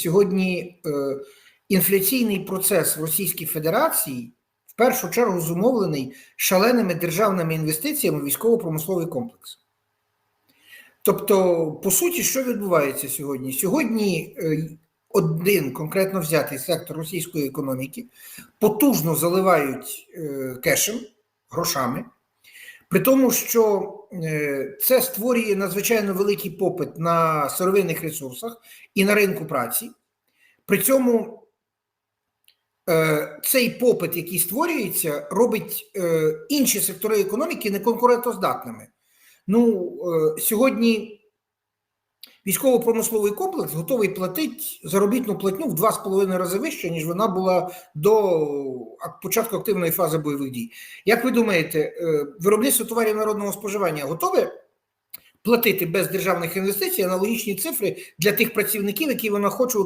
Сьогодні е, інфляційний процес в Російській Федерації в першу чергу зумовлений шаленими державними інвестиціями в військово-промисловий комплекс. Тобто, по суті, що відбувається сьогодні? Сьогодні е, один конкретно взятий сектор російської економіки потужно заливають е, кешем, грошами, при тому, що е, це створює надзвичайно великий попит на сировинних ресурсах і на ринку праці. При цьому е, цей попит, який створюється, робить е, інші сектори економіки неконкурентоздатними. Ну, сьогодні військово-промисловий комплекс готовий платити заробітну платню в 2,5 рази вище, ніж вона була до початку активної фази бойових дій. Як ви думаєте, е, виробництво товарів народного споживання готове платити без державних інвестицій аналогічні цифри для тих працівників, які вона хоче